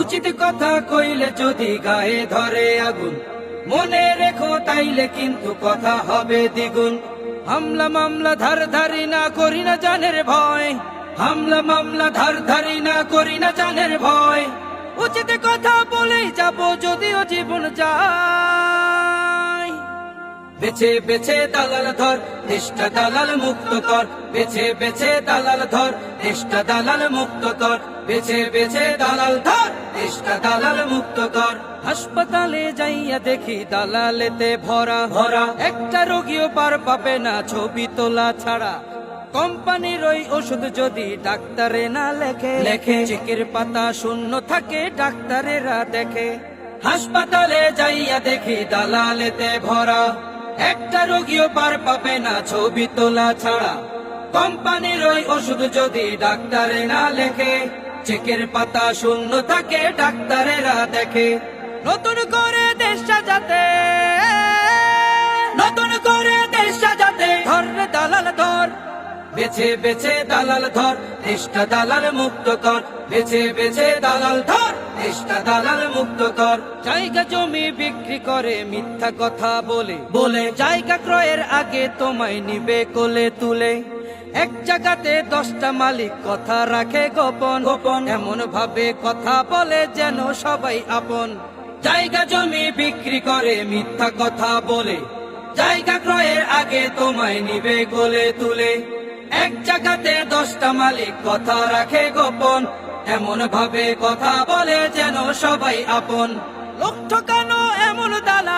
উচিত কথা কইলে যদি গায়ে ধরে আগুন, মনে রেখো তাইলে কিন্তু কথা হবে দ্বিগুণ। হামলা মামলা ধার ধারি না করি না জানের ভয়। হামলা মামলা ধার ধারি না করি না জানের ভয়। উচিত কথা বলেই যাব যদিও জীবন যায়। বেছে বেছে দালাল ধর দেশটা দালাল মুক্ত কর। বেছে বেছে দালাল ধর দেশটা দালাল মুক্ত কর। বেছে বেছে দালাল ধর দেশটা দালাল মুক্ত কর। হাসপাতালে যাইয়া দেখি দালালেতে ভরা। ভরা। একটা রোগীও পার পাবে না ছবি তোলা ছাড়া। কোম্পানির ওই ওষুধ যদি ডাক্তারে না লেখে লেখে। চেকের পাতা শূন্য থাকে ডাক্তারেরা দেখে। হাসপাতালে যাইয়া দেখি দালালেতে ভরা। একটা রোগীও পার পাবে না, ছবি তোলা ছাড়া। কোম্পানির ওই ওষুধ যদি ডাক্তারে না লেখে, চেকের পাতা শূন্য থাকে, ডাক্তারেরা দেখে। নতুন করে দেশ সাজাতে, নতুন করে দেশ সাজাতে, ঘরে দালাল ধর বেছে বেছে দালাল ধর দেশটা দালাল মুক্ত কর। বেছে বেছে দালাল ধর দেশটা দালাল মুক্ত কর। জায়গা জমি বিক্রি করে মিথ্যা কথা বলে। বলে জায়গা ক্রয়ের আগে তোমায় নিবে কোলে তুলে। এক জায়গাতে দশটা মালিক কথা রাখে গোপন। গোপন। এমন ভাবে কথা বলে যেন সবাই আপন। জায়গা জমি বিক্রি করে মিথ্যা কথা বলে। জায়গা ক্রয়ের আগে তোমায় নিবে গোলে তুলে। এক জায়গাতে দশটা মালিক কথা রাখে গোপন। এমন ভাবে কথা বলে যেন সবাই আপন। লোক ঠকানো এমন দালাল?